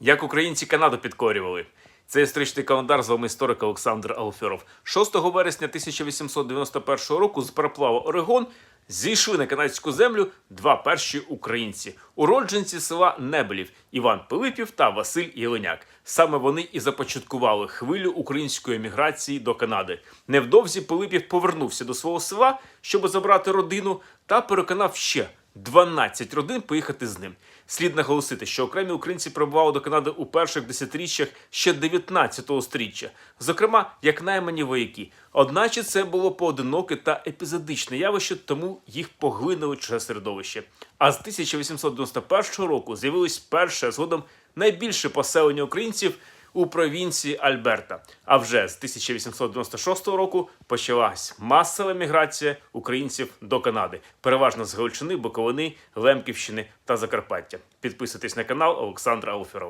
Як українці Канаду підкорювали. Це історичний календар з вами історик Олександр Алферов. 6 вересня 1891 року з пароплава Орегон зійшли на канадську землю два перші українці, уродженці села Небелів Іван Пилипів та Василь Єленяк. Саме вони і започаткували хвилю української еміграції до Канади. Невдовзі Пилипів повернувся до свого села, щоб забрати родину, та переконав ще 12 родин поїхати з ним. Слід наголосити, що окремі українці прибували до Канади у перших десятиріччях ще 19 сторіччя, зокрема як наймані вояки. Одначе це було поодиноке та епізодичне явище, тому їх поглинуло чуже середовище. А з 1891 року з'явилось перше згодом найбільше поселення українців у провінції Альберта. А вже з 1896 року почалась масова міграція українців до Канади, переважно з Галичини, Буковини, Лемківщини та Закарпаття. Підписуйтесь на канал Олександра Алферова.